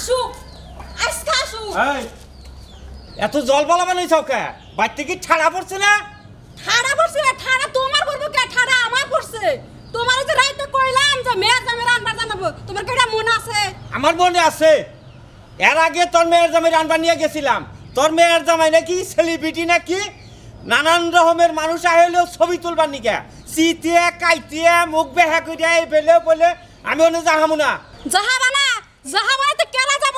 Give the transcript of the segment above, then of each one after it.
আসুক। আজকে আসুক। এই এত জল বলা বানাইছ কে বাড়িতে কি ছাড়া পড়ছে না? ঠাড়া পড়ছে না ঠাড়া তোমার পড়ব কে? ঠাড়া আমার পড়ছে। তোমার যে রাইতে কইলাম যে মেয়ের দামের আনবার জানাব তোমার মনে আছে? আমার মনে আছে। এর আগে তোর মেয়ের জামাই রানবা নিয়ে গেছিলাম। তোর মেয়ের জামাই নাকি সেলিব্রিটি নাকি? নানান রকমের মানুষ আইলেও ছবি তুলবার নিকে। চিতিয়ে কাইতিয়ে মুখ বেহা করিয়া এই বেলে বলে আমি অন্য যাহামু না। যাহাবা না যাহাবা তো যাব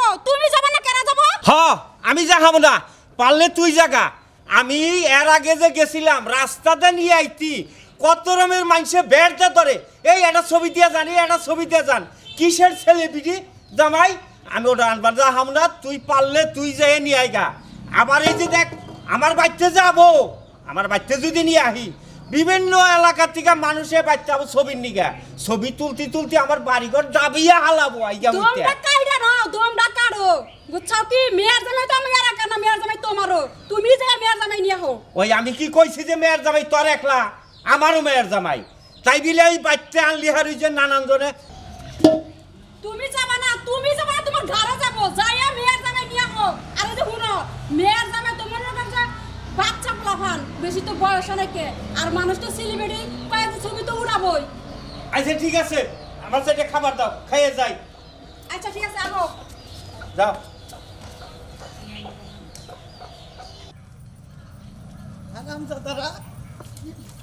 যাবা না যাব? হ, আমি না। পারলে তুই জাগা আমি এর আগে যে গেছিলাম, রাস্তাতে নিয়ে আইতি। কত রকমের মানুষে বেড়তে ধরে। এই একটা ছবি দিয়ে জানি একটা ছবি দিয়ে যান। কিসের সেলিব্রিটি জামাই, আমি ওটা আনবার যাহাম না। তুই পারলে তুই যাই নিয়ে আইগা। আবার এই যে দেখ, আমার বাড়িতে যাব। আমার বাড়িতে যদি নিয়ে আহি বিভিন্ন এলাকা থেকে মানুষে বাড়িতে আবার ছবির নিগা ছবি তুলতে তুলতে আমার বাড়িঘর দাবিয়া হালাবো আইগা বুঝতে তোমরা কাইডা না তোমরা বুঝছাও কি? মেয়ের জামাই তো আমি আর একা না মেয়ের জামাই তোমারও। তুমি যে মেয়ের জামাই নিয়ে হো ওই আমি কি কইছি যে মেয়ের জামাই তোর একলা? আমারও মেয়ের জামাই। তাই বিলে এই বাচ্চা আনলি হারুই যে নানান জনে তুমি যাবা না তুমি যাবা তোমার ঘরে যাব। যাইয়া মেয়ের জামাই নিয়ে হো আর যে শুনো মেয়ের জামাই বাচ্চা পোলাফান বেশি তো বয়স নাকি আর মানুষ তো সেলিব্রিটি ছবি তো উড়াবই। আচ্ছা ঠিক আছে। আমার সাথে খাবার দাও খাইয়ে যাই। আচ্ছা ঠিক আছে আবো। যাও। হারামজাদারা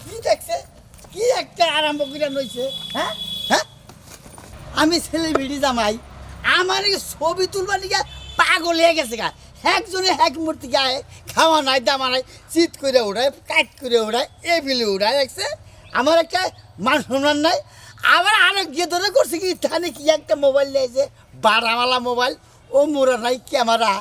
কি দেখছে? কি একটা আরম্ভ করে নইছে হ্যাঁ? হ্যাঁ? আমি সেলিব্রিটি জামাই আমার ছবি তুলবার লিগে পাগল হয়ে গেছে গা। একজনে এক মূর্তি গায়ে খাওয়া নাই, দামা নাই, চিত করে উড়ায় কাট করে উড়ায়, এ বিলে উড়ায়, দেখছে? আমার একটা মান সম্মান নাই। আবার আরেক গিয়ে ধরে করছে কি থানে কি একটা মোবাইল নিয়েছে বারাওয়ালা মোবাইল, ও মোরা নাই ক্যামেরা।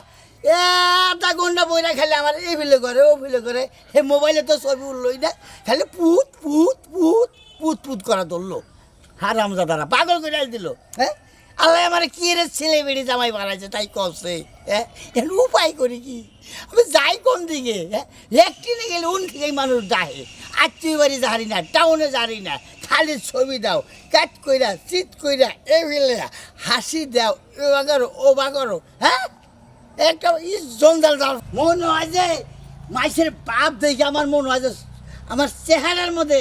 এটা গন্ডা বইরা খালি আমার এই বিলে করে ও বিলে করে হে মোবাইলে তো ছবি উঠলই না। খালি পুত পুত পুত পুত পুত করা ধরলো। হারাম দাদারা পাগল করে দিল হ্যাঁ? আল্লাহ আমার কি রে ছেলে বেড়ে জামাই বানাইছে, তাই কষে হ্যাঁ? উপায় করি কি? আমি যাই কোন দিকে হ্যাঁ? গেলে উন থেকেই মানুষ ডাহে। আত্মীয় বাড়ি যাহারি না, টাউনে যাহারি না, খালি ছবি দাও কাট কইরা, চিত কইরা, এ হাসি দাও ও বাগরো ও বাগরো হ্যাঁ? একটা জঞ্জাল দাও। মনে হয় যে মাইসের পাপ দেখে আমার মনে হয় যে আমার চেহারার মধ্যে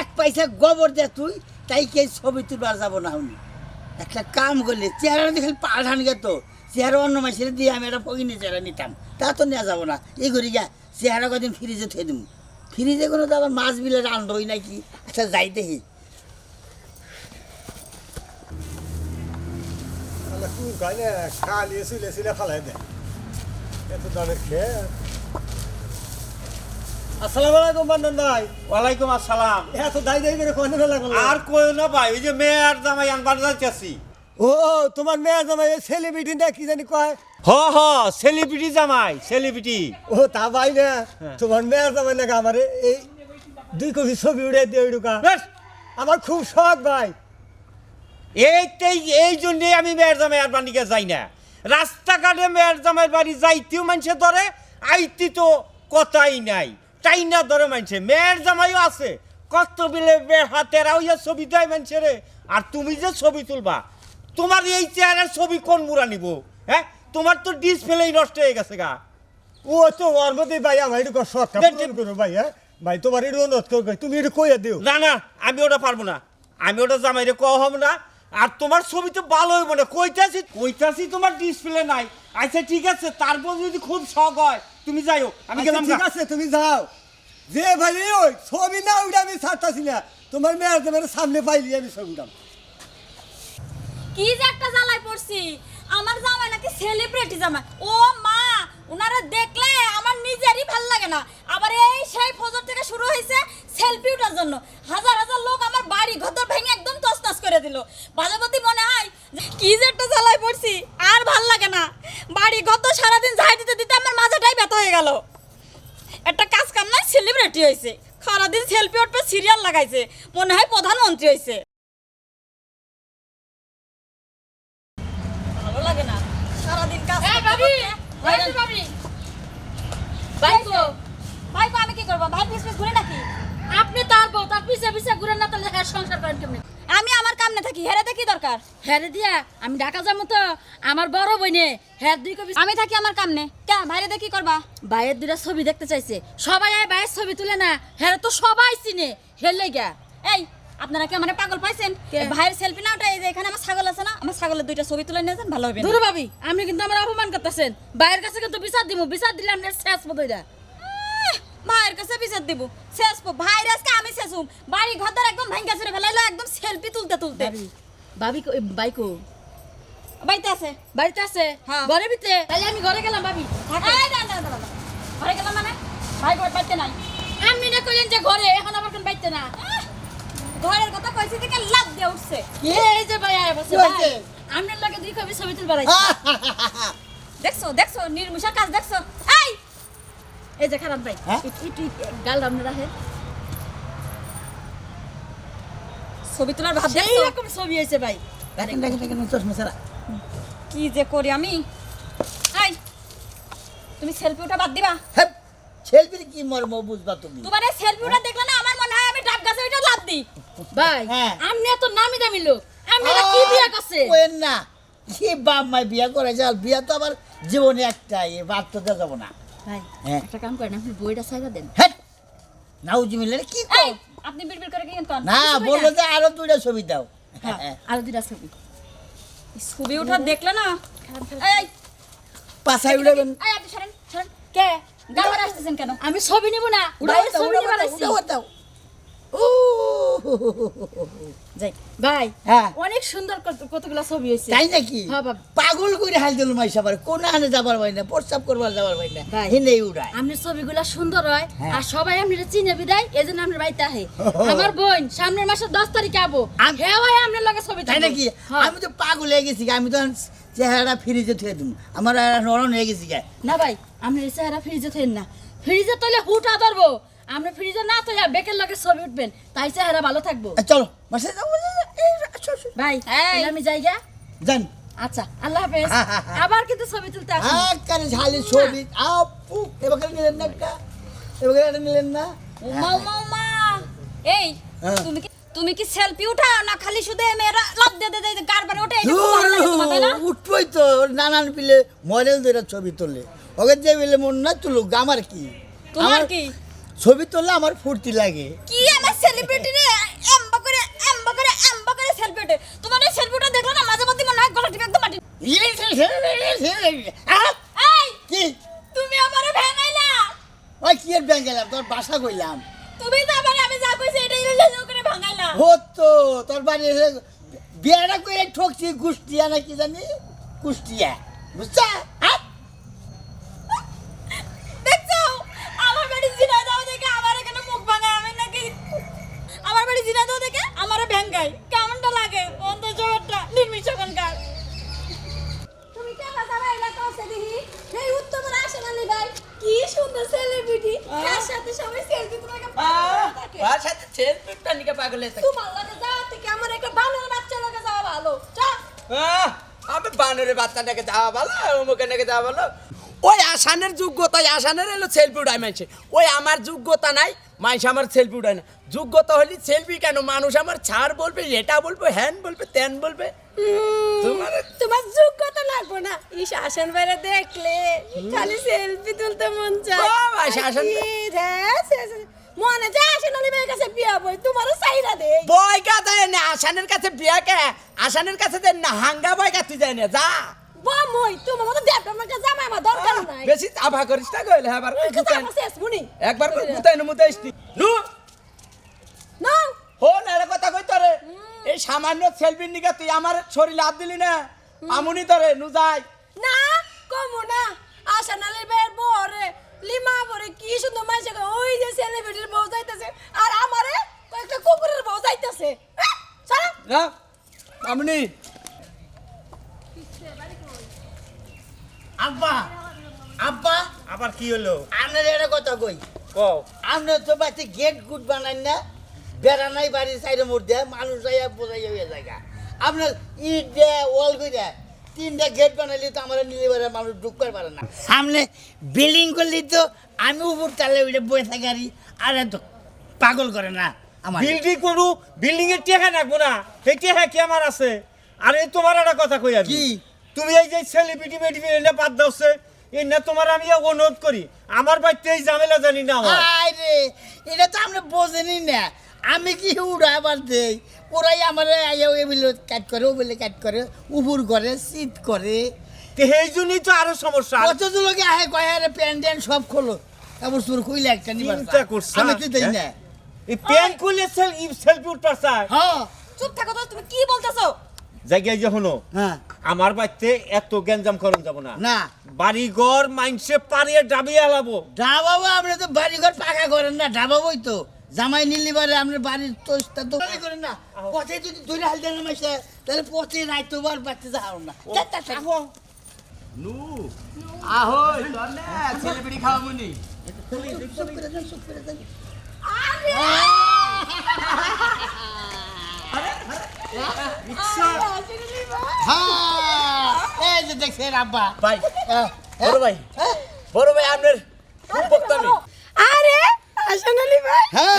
এক পয়সা গোবর দে তুই, তাই কে ছবি তুলবার যাব না উনি একটা কাম করলে চেহারা দেখে পাঠান গেত। চেহারা অন্য মাসের দিয়ে আমি একটা পগিনি চেহারা নিতাম। তা তো নেওয়া যাব না। এই করি গা চেহারা কদিন ফ্রিজে থে দিম। ফ্রিজে কোনো তো আবার মাছ বিলে রান্ধই নাকি? আচ্ছা যাই দেখি। খালিয়ে শুলে শুলে ফালাই দেয় এত দামের খেয়ে। আসসালামু আলাইকুম বান্ডন ভাই। ওয়ালাইকুম আসসালাম। এত দাই দাই করে কোন বেলা আর কই না ভাই ওই যে জামাই আনবার ও তোমার মেয়ে জামাই সেলিব্রিটি না কি জানি কয়? হ হ সেলিব্রিটি জামাই সেলিব্রিটি ও তা ভাই না তোমার জামাই আমার এই দুই কপি ছবি উড়ে দিয়ে ঢুকা আমার খুব শখ ভাই। এইটাই এই জন্যই আমি মেয়ের জামাই আর বানিকে যাই না। রাস্তাঘাটে মেয়ের জামাই বাড়ি যাইতেও মানুষে ধরে আইতি তো কথাই নাই। তাই না ধরে মানছে মেয়ের জামাইও আছে। কত বিলে বে হাতেরা ছবি দেয় মানুষে রে। আর তুমি যে ছবি তুলবা তোমার এই চেহারার ছবি কোন মুরা নিব? হ্যাঁ? তোমার তো ডিসপ্লেই নষ্ট হয়ে গেছে গা। ও তো ওর মধ্যে ভাই আমার একটু পূরণ করো ভাই হ্যাঁ? ভাই তোমার একটু অনুরোধ তুমি একটু কইয়া দিও। না না আমি ওটা পারব না। আমি ওটা জামাইরে কওয়া হব না। আর তোমার ছবি তো ভালো হইব না। কইতাছি কইতাছি তোমার ডিসপ্লে নাই। আচ্ছা ঠিক আছে তারপর যদি খুব শখ হয় তুমি যাইও। আমি আচ্ছা, ঠিক আছে তুমি যাও। যে ভাই, ওই ছবি না উঠে আমি ছাড়তাছি না। তোমার মেয়ের জামাইয়ের সামনে পাইলি আমি ছবি উঠাম। কি যে একটা জ্বালায় পড়ছি। আমার জামাই নাকি সেলিব্রিটি জামাই। ও মা ওনারা দেখলে আমার নিজেরই ভালো লাগে না। আবার এই সেই ফজর থেকে শুরু হয়েছে সেলফি ওঠার জন্য। হাজার হাজার লোক আমার বাড়ি ঘর ভেঙে একদম তছনছ করে দিল। বাজাবতী মনে হয় কি যে একটা জ্বালায় পড়ছি, আর ভালো লাগে না। বাড়ি ঘর সারাদিন ঝাড় দিতে দিতে আমার মাথাটাই ব্যথা হয়ে গেল একটা কাজ কাম নাই সেলিব্রিটি হয়েছে সারাদিন সেলফি উঠবে সিরিয়াল লাগাইছে। মনে হয় প্রধানমন্ত্রী হয়েছে লাগে না? সারাদিন কাজ ভাই আমি কি করব? ভাই পিস পিস ঘুরে নাকি? আপনি তার বউ তার পিছে পিছে ঘুরে না তাহলে সংসার করেন কেমনি? আমি আমার কাম না থাকি হেরে কি দরকার? হ্যাঁ রে দিয়া আমি ঢাকা যাব তো। আমার বড় বইনে হ্যাঁ দুই কবি আমি থাকি আমার কাম নে কে ভাইরে দেখি করবা? বাইয়ের দুটা ছবি দেখতে চাইছে। সবাই এই বাইয়ের ছবি তুলে না। হেরে তো সবাই চিনে। হেলে গা এই আপনারা কি মানে পাগল পাইছেন? ভাইয়ের সেলফি না ওটা এই যে এখানে আমার ছাগল আছে না? আমার ছাগলের দুইটা ছবি তুলে নিয়ে যান ভালো হবে। দূর ভাবি আপনি কিন্তু আমার অপমান করতেছেন। বাইরের কাছে কিন্তু বিচার দিব বিচার দিলে আপনার শেষ বোধ ভাইয়ের কাছে বিচার দিব। শেষ আজকে আমি শেষুম বাড়ি ঘর একদম ভাঙ্গা ছেড়ে ফেলাইলো একদম সেলফি তুলতে তুলতে। ভাবি বাইকো বাড়িতে আছে। বাড়িতে আছে? হ্যাঁ। ঘরে ভিতরে? তাহলে আমি ঘরে গেলাম ভাবি। ঘরে গেলাম মানে? ভাই ঘর বাড়িতে নাই। আপনি না কইলেন যে ঘরে এখন আবার কোন বাইতে না? ঘরের কথা কইছি থেকে লাভ দিয়ে উঠছে। এই যে ভাই আয় বসে। ভাই? আপনার লাগে দুই কবি ছবি তুলবার। দেখছ দেখছ নির্মিষার কাজ দেখছ। এই যে খারাপ ভাই হ্যাঁ? একটু গাল ছবি তোলার ভাব সেই দেখছ রকম ছবি হয়েছে ভাই। দেখেন দেখেন দেখেন চশমা ছাড়া। কি যে করি আমি? এই তুমি সেলফি ওটা বাদ দিবা? হ্যাঁ সেলফির কি মর্ম বুঝবা তুমি? তোমার সেলফি ওটা দেখলে না আমার মনে হয় আমি ডাব গাছে ওইটা লাভ দিই। ভাই হ্যাঁ। আপনি এত নামি দামি লোক এটা কি বিয়া করছে? কোয়েন না। কি বাপ মাই বিয়া করে যাল বিয়া তো আবার জীবনে একটাই বাদ তো যাব না। ভাই হ্যাঁ। একটা কাম করেন আপনি বইটা সাইরা দেন। হ্যাঁ নাউজি মিলে কি কো আপনি বিড়বিড় করে কি কেন না বলল যে আরও দুইটা ছবি দাও। হ্যাঁ আর দুইটা ছবি। ছবি ওঠা দেখলে না? এই পাছাই উড়াবেন এই আপনি সরেন সরেন। কে? গাবার আসতেছেন কেন? আমি ছবি নিব না উড়াও দাও, ছবি উড়াও নিবার যাই। ভাই হ্যাঁ। অনেক সুন্দর কত- কতগুলা ছবি হয়েছে। তাই নাকি? হ্যাঁ, পাগল করে হাল দিল মাই সবার কোন আনে যাবার পাই না প্রস্তাব করবার যাবার পাই না। হিনে উড়ায়। আপনার ছবিগুলা সুন্দর হয়। আর সবাই আপনার চিনে বিদায় এই জন্য আপনার বাড়িতে আহে। আমার বোন সামনের মাসের দশ তারিখে আবো। হ্যাঁ ভাই আপনার লগে ছবি তাই নাকি। আমি তো পাগল হয়ে গেছি আমি তো চেহারাটা ফ্রিজে থুয়ে দিম। আমার নরম হয়ে গেছি না ভাই আপনার চেহারা ফ্রিজে থইন না। ফ্রিজে তলে হুটা ধরবো আপনি ফ্রিজে না তো বেকের লগে ছবি উঠবেন তাই চেহারা ভালো থাকব। চলো আসো। ভাই। আমি যাই গা যান। আচ্ছা আল্লাহ হাফেজ। আবার কিন্তু ছবি তুলতে আসুন। আকারে ঝালি ছবি। আপু এবার নিলেন না একটা? এবার এটা নিলেন না? উমা উমা উমা এই হ্যাঁ। তুমি কি তুমি কি সেলফি উঠাও না খালি শুধু মেয়েরা লাভ দে দে দে গারবারে ওঠে এটা খুব ভালো লাগে তাই না? উঠবই তো। নানান পিলে মডেল ধরে ছবি তোলে। ওকে যে বলে মন না তুলুক আমার কি? তোমার আমার কি? ছবি তুললে আমার ফুর্তি লাগে। কি আমার সেলিব্রিটি রে? এম্বা করে এম্বা করে এম্বা করে ওঠে তোমার এই সেলফিটা দেখলে না মাঝে মধ্যে মনে হয় গলা টিপে একদম মাটি কি? তুমি আমারে ভেঙাইলা। ওই কি এর গেলাম তোর বাসা কইলাম। তুমি তো আমারে আমি যা কইছি এটা লেজো করে ভাঙাইলা। হতো তোর বাড়ি এসে বিয়াটা করে ঠকছি কুষ্টিয়া না কি জানি? কুষ্টিয়া বুঝছা হ্যাঁ দেখছ আমার বাড়ি জিনা দাও দেখে আমার এখানে মুখ ভাঙায় আমি নাকি আমার বাড়ি জিনা দাও দেখে আমারে ভেঙ্গাই কেমনটা লাগে অন্ত জগৎটা নির্মিশকনকার তুমি কেমন যাবে দেখি এই উত্তম আসলে ভাই কি সুন্দর সেলিব্রিটি তার সাথে সবাই সেলফি তোমাকে থাকে তার সাথে সেলফিটা নিকে পাগল হয়ে থাকে। তোমার লাগে যাওয়া থেকে আমার একটা বানর বাচ্চা লাগে যাওয়া ভালো। চল আমি বানরের বাচ্চা নাকি যাওয়া ভালো অমুকে নাকি যাওয়া ভালো। ওই আসানের যোগ্যতা আসানের এলো সেলফি উঠায় মাইছে। ওই আমার যোগ্যতা নাই মাইস আমার সেলফি উঠায় না। যোগ্যতা হলে সেলফি কেন? মানুষ আমার ছাড় বলবে এটা বলবে হ্যান বলবে তেন বলবে। তোমার যোগ্যতা লাগবে না। এই শাসন বাইরে দেখলে খালি সেলফি তুলতে মন চায়। শাসন- শাসন- মনে যায় আসেন অলি ভাইয়ের কাছে বিয়া বই তোমারও চাইরা দে বয় কা দেয় না আসানের কাছে বিয়া কে? আসানের কাছে দেন না হাঙ্গা বয় কা তুই যায় না যা। মই তোমার মতো দেব আমার কাছে জামাই আমার দরকার নাই। বেশি আভা করিস না কইলে আবার একবার করে গুতাই নমুতে আসতি নু। না হো না রে কথা কই তোরে এই সামান্য সেলফির নিকে তুই আমার শরীরে হাত দিলি না? আমুনি তোরে নু যাই। না কমু না। আসান আলী ভাইয়ের বরে লিমা বরে কি সুন্দর মাইছে ওই যে সেলিব্রিটির বউ যাইতেছে আর আমারে কয়েকটা কুকুরের বউ যাইতেছে। সারা না আমুনি। আব্বা আব্বা। আবার কি হলো? আপনার একটা কথা কই? কও। আপনার তো বাড়িতে গেট গুড বানান না? বেড়া নাই বাড়ির সাইডে মোড় দেয় মানুষ যাইয়া বোঝাই হয়ে জায়গা। আপনার ইট দেয় ওয়াল করে তিনটা গেট বানাইলে তো আমার নিয়ে মানুষ ঢুকতে পারে না। সামনে বিল্ডিং করলি তো আমি উপর তালে উঠে বয়ে থাকি আরি, আর এত পাগল করে না আমার। বিল্ডিং করু বিল্ডিং এর টেহা রাখব না এই টেহা কি আমার আছে? আর এই তোমার একটা কথা কই কি? তুমি এই যে সেলিব্রিটি মেডিবি এনে বাদ দাওছে না তোমার আমি অনুরোধ করি আমার বাড়িতে এই ঝামেলা জানি না আমার। আরে এটা তো আমরা বোঝেনি না। আমি কি উড়া আবার দেই? ওরাই আমার বলে কাট করে ও বলে কাট করে উপর করে শীত করে। এই জন্যই তো আরও সমস্যা। কত লোকে আহে কয় আরে প্যান্ট ট্যান্ট সব খোলো। কাপড় চোপড় খুইলে একটা নিবার চিন্তা করছ। আমি তো দেই না। এই প্যান খুলে সেল সেলফি উঠতে চায় হ্যাঁ। চুপ থাকো তো তুমি কি বলতেছো? জায়গায় যে হলো হ্যাঁ। আমার বাড়িতে এত গ্যাঞ্জাম করুন যাব না। না। বাড়ি ঘর মাইনসে পারিয়ে ডাবিয়ে আলাবো ডাবাবো আপনি তো বাড়ি ঘর পাকা করেন না ডাবাবই তো। জামাই নিলি বারে আপনার বাড়ির তো বাড়ি করেন না পথে যদি ধরে হাল দেন মাসে তাহলে পথে রাইতো বার বাড়তে যাও না। তা- তা- তা- আহো। না। সেলিব্রিটি খাওয়া মুনি চুপ করে দেন, চুপ করে দেন। হ্যাঁ, এই যে দেখছেন আব্বা। ভাই হ্যাঁ, বড় ভাই বড় ভাই আপনার খুব ভক্ত আমি। আরে হাসান আলী ভাই? হ্যাঁ।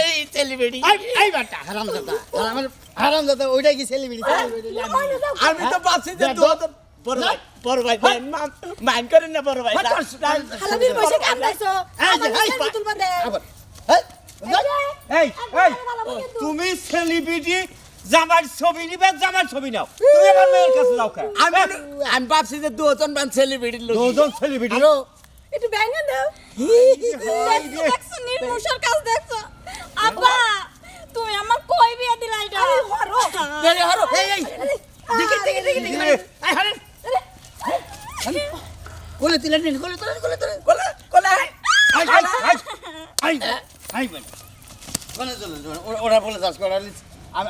এই সেলিব্রিটি এই, এই বাটা, হারামজাদা, হারামের- হারামজাদা, ওইটা কি celebrity? celebrity? আমি- তো যে করেন না বড় ভাই হ্যাঁ, বসে কান্দাইছো। এই এই, তুমি সেলিব্রিটি জামার ছবি নিবে জামার ছবি নাও। তুমি আমার মেয়ের কাছে যাও আমি আমি ভাবছি যে দুজন মান সেলিব্রিটি দুজন সেলিব্রিটি একটু ব্যাঙ্গন দাও। দেখছ দেখছ নির্মুষার কাজ দেখছ? আব্বা তুমি আমার কই বিয়ে দিলা এটা? আরে হরো। এই, হারো, এই, এই, দেখি, দেখি, দেখি, দেখি, এই, হারেন। কোলে তুলে নিন, কোলে তুলে, কোলে তুলে। কোলে কোলে আই, আই, আই, আই, আই, কোলে তুলে, ওরা- বলে যাস করে, আমি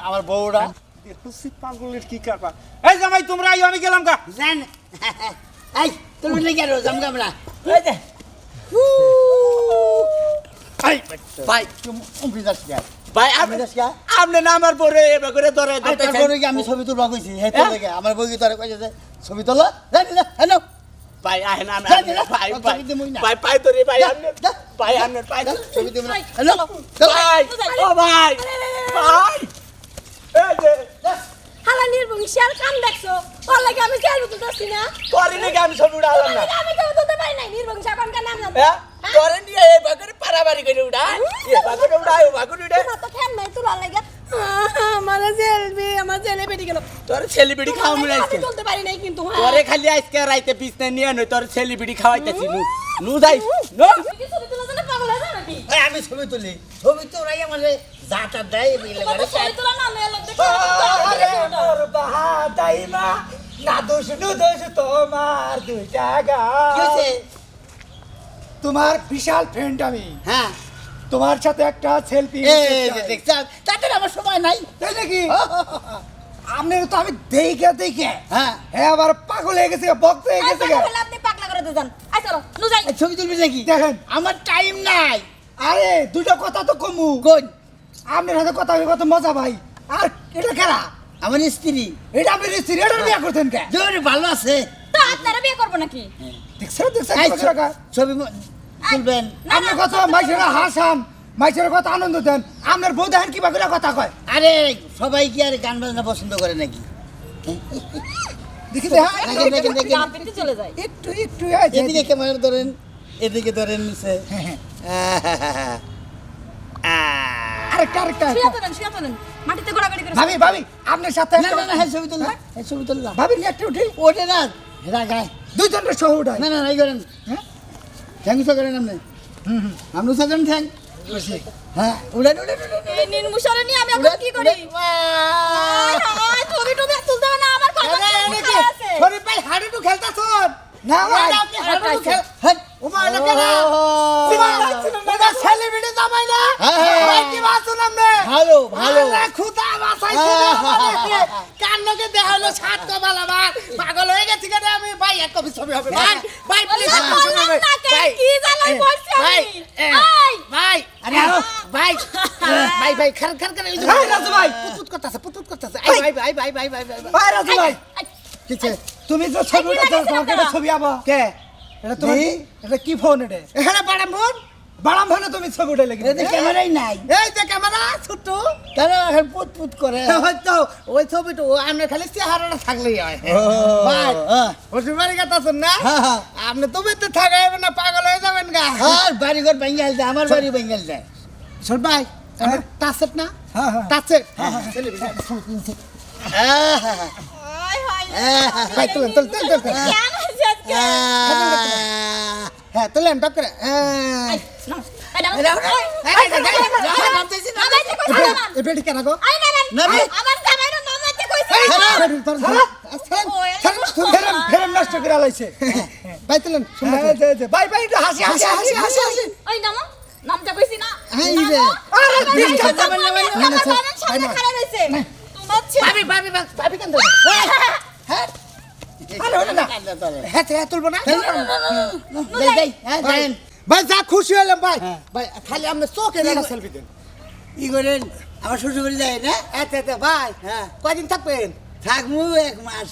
আমার বউরা। দেখছি পাগলের কি কারবার? এই জামাই তোমরা আইও আমি গেলাম গা। জান। এই তুমি লেগে আরও জামগা আমরা। এই যে ভাই তুমি যাস কে ভাই আপনি যাস কে আপনি না আমার পরে এবার করে ধরে তারপরে কি আমি ছবি তুলবা কইছি হে তো লেগে আমার বই কি তোরে কইছে যে ছবি তোলো জানি না হ্যালো ভাই আমি যা, যা, ভাই ভাই না। ভাই পাই তোরে ভাই আপনি। ভাই আপনি তোরে। ছবি না ভাই, হ্যালো ভাই ও ভাই ভাই এই যে হালা নির্বংশার কাম দেখছ? তোর লাগে আমি সেলফি তুলতেছি না। তোরে নাকি আমি ছবি উঠালাম না। আমি কেউ তুলতে পারি নাই নির্বংশা কোন কাম নাম জানো হ্যাঁ? তোরে নিয়ে এই বাগরে পারাবারি করে উঠা এই বাগরে উঠা এই বাগরে উঠা তোমার তো ঠ্যাং নাই তোলার লাগে। আমার সেলফি আমার ছেলে বেটি গেল। তোর সেলিব্রিটি খাওয়া মনে আমি আজকে। তুলতে পারি নাই কিন্তু হ্যাঁ। তোরে খালি আজকে রাইতে বিছনা নিয়ে নই তোর সেলিব্রিটি খাওয়াইতেছি নু। নু যাই নো। ছবি তোলার জন্য পাগল হয়ে নাকি? আমি ছবি তুলি। ছবি তো ওরাই আমারে যাটা দেয় আরে মোর বাহাদাইমা না দোষ নু দোষ তোমার দুইটা গা তোমার বিশাল ফ্রেন্ড আমি। হ্যাঁ। তোমার সাথে একটা সেলফি এই তাদের আমার সময় নাই। তাই নাকি? আপনার তো আমি দেখে দেখে। হ্যাঁ। হ্যাঁ আবার পাগল হয়ে গেছে বক্ত হয়ে গেছে আপনি পাগলা করে দিয়ে যান আই চলো নু যাই এই ছবি তুলবি নাকি? দেখেন। আমার টাইম নাই। আরে দুটো কথা তো কমু। কোন? আপনার সাথে কথা হবে কত মজা ভাই। আর এটা খেলা আমার স্ত্রী। এটা আপনি স্ত্রী এটা বিয়ে করতেন কে? জোরে ভালো আছে। তো আপনারা বিয়ে করব নাকি? দেখছেন দেখছেন এই কত টাকা? ছবি তুলবেন। না, আপনার কথা মাইসেরা হাসান মাইসের কথা আনন্দ দেন। আপনার বউ দেখেন কিবা করে কথা কয়। আরে সবাই কি আর গান বাজনা পছন্দ করে নাকি? দেখি। আপনি চলে যায় একটু একটু এদিকে ক্যামেরা ধরেন এদিকে ধরেন নিচে। আরেকটা আরেকটা শুয়ে তোলেন শুয়ে তোলেন মাটিতে ঘোরাঘুরি করে ভাবি ভাবি আপনার সাথে না না না হ্যাঁ ছবি তুললাম। হ্যাঁ ছবি তুললাম। ভাবি উঠি। ওঠে না হেরা গায় দুইজনের সহ উঠাই। না না না এই করেন হ্যাঁ? ঠ্যাং উঁচা করেন আপনি। হুম হুম। আপনি উঁচা করেন ঠ্যাং। হ্যাঁ উড়েন উড়েন উড়েন এই নির্মুষরে নিয়ে আমি এখন কি করি? হায় হায়, ছবি টবি তুলতে না আমার কথা আছে। ভাই খেলতাছ? না আপনি খেল হ্যাঁ। ওমা এটা কেন? ওমা ওমা সেলিব্রিটি জামাই না? হ্যাঁ, হ্যাঁ। ভাই কি বাসু নামে ভালো ভালো। খুদা বাসাইছে কান্নকে দেখাল সাত কপাল আমার পাগল হয়ে গেছি কেন আমি। ভাই এক কপি ছবি হবে। ভাই ভাই প্লিজ কে পড়ছি আমি? ভাই আরে ভাই ভাই ভাই ভাই, রাজু ভাই। পুতুত করতেছে পুতুত করতেছে। আই ভাই ভাই ভাই ভাই ভাই ভাই। ভাই রাজু ভাই। কিছে তুমি যে ছবি এই কি উঠাচ্ছ লাগাইছেন তোমাকে একটা আপনারা? ছবি আবা। কে? এটা তোমার এটা কি ফোন এটা? এখানে বাড়াম বোন বাড়াম ফোনে তুমি ছবি উঠাইলে কি এই ক্যামেরাই নাই। এই যে ক্যামেরা ছোট তারা এখন পুত পুত করে হয়তো ওই ছবিটা ও আমরা খালি চেহারাটা থাকলেই হয়। ভাই ওষুধ বাড়ি কাটাছেন না? আপনি তো বেঁচে থাকাইবেন না পাগল হয়ে যাবেন গা। হ্যাঁ বাড়ি ঘর বেঙ্গাল যায় আমার বাড়ি বেঙ্গাল যায় শোন ভাই আমার টাচেট না? হ্যাঁ, হ্যাঁ। হায় হায়? হ্যাঁ তুলেন টক করে নামাইতে কইছে হ্যাঁ, না। নামো। রে। আরে, বাড়ির ঠিক আছে, সামনে, নামান, নামান, আমার নামান, বাড়ির সামনে নামান। খাড়া রইছে। তোমার ছেলে- ভাবি ভাবি ভাবি, ভাবি কেন ধরে হ্যাঁ আরে ওটা না হ্যাঁ হ্যাঁ তুলবো না দেই দেই হ্যাঁ দেন ভাই। যা খুশি হলাম ভাই। ভাই খালি আপনি চোখে সেলফি দেন। ই করেন? আমার শ্বশুর বাড়ি যায় না আচ্ছা আচ্ছা ভাই হ্যাঁ। কয়দিন থাকবেন? থাকব এক মাস।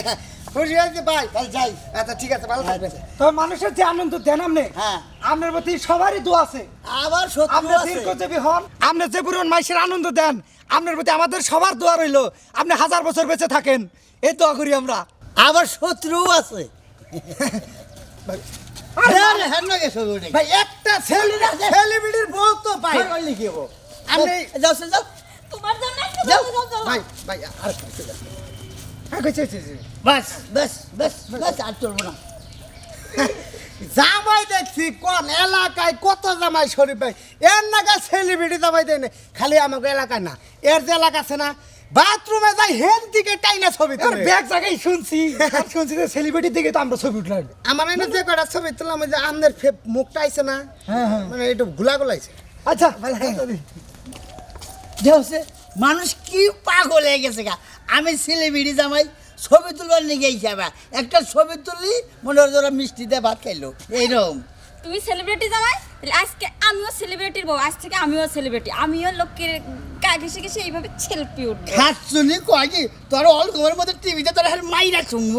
খুশি হয়েছে ভাই। তাহলে যাই। আচ্ছা ঠিক আছে ভালো থাকবেন। তো মানুষের যে আনন্দ দেন আপনি? হ্যাঁ। আপনার প্রতি সবারই দোয়া আছে। আবার আপনি দীর্ঘজীবী হন আপনি যে পুরন মাইসের আনন্দ দেন আপনার প্রতি আমাদের সবার দোয়া রইল। আপনি হাজার বছর বেঁচে থাকেন। এই দোয়া করি আমরা। আবার শত্রুও আছে। আরে হ্যাঁ না গেছো ভাই একটা সেলিব্রিটির বউ তো পাই। লিখি হব আপনি যাও যাও তোমার জন্য যাও। যাও, যাও, যাও। ভাই ভাই আর হ্যাঁ কইছে কইছে, কইছে। বাস। বাস বাস বাস। আর চলবো না। জামাই দেখছি কোন এলাকায় কত জামাই শরীফ ভাই। এর নাগা সেলিব্রিটি জামাই দেয় খালি আমাকে এলাকায় না। এর যে এলাকা আছে না বাথরুমে যাই হেন দিকে টাইনা ছবি আর তোলে। ব্যাগ জায়গায় শুনছি। আর শুনছি যে সেলিব্রিটি দিকে তো আমরা ছবি উঠলাম আমার এনে যে কটা ছবি তুললাম ওই যে আমনের ফে- মুখটা আইছে না? হ্যাঁ, হ্যাঁ। মানে একটু গুলা গুলাইছে আচ্ছা যে হচ্ছে মানুষ কি পাগল হয়ে গেছে গা। আমি সেলিব্রিটি জামাই ছবি তুলবার নিয়ে গেছি আবার। একটা ছবি তুললি মনে হয় ওরা মিষ্টি দিয়ে ভাত খাইলো। এইরকম। তুমি সেলিব্রিটি জামাই? আজকে আমিও সেলিব্রিটির বউ আজ থেকে আমিও সেলিব্রিটি আমিও লোকের ঘেসে ঘেসে এইভাবে ছেলপি উঠবে। খাচ্ছুনি কয় কি তোর অল্প মধ্যে টিভিতে তোর মাইরা শুনব